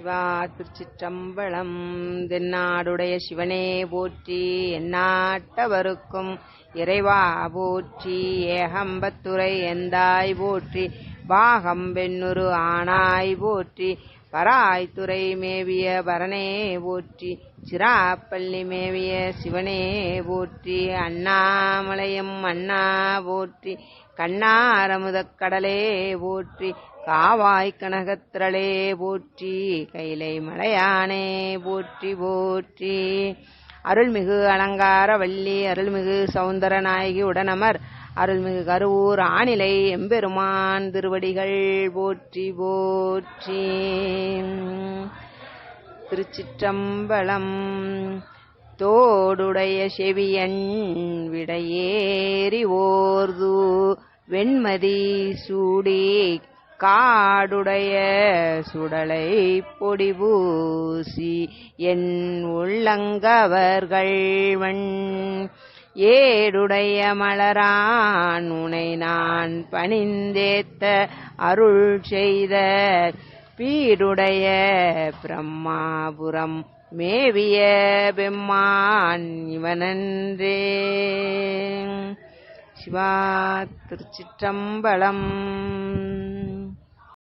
சிவா திருச்சிற்றம்பலம். தென்னாடுடைய சிவனே போற்றி எந்நாட்டவருக்கும் இறைவா போற்றி ஏகம்பத்துரை எந்தாய் போற்றி பாகம் வெண்ணுரு ஆனாய் போற்றி பராய்த்துறை மேவிய பரனே போற்றி சிராப்பள்ளி மேவிய சிவனே போற்றி அண்ணாமலையம் அண்ணா போற்றி கண்ணாரமுதக் கடலே போற்றி காவாய் கனகத்திரளே போற்றி கைலை மலையானே போற்றி போற்றி. அருள்மிகு அலங்கார வள்ளி அருள்மிகு சௌந்தர நாயகி உடனமர் அருள்மிகு கருவூர் ஆணிலை எம்பெருமான் திருவடிகள் போற்றி போற்றி. திருச்சிற்றம்பலம் தோடுடைய செவியன் விடையேறி ஓர்து வெண்மதி சூடி காடுடைய சுடலை பொடி பூசி என் உள்ளங்கவர்கள் வண் ஏடுடைய மலரான் உனை நான் பணிந்தேத்த அருள் செய்த பீடுடைய பிரம்மாபுரம் மேவிய பெம்மான் இவனன்றே. சிவா திருச்சிற்றம்பலம்.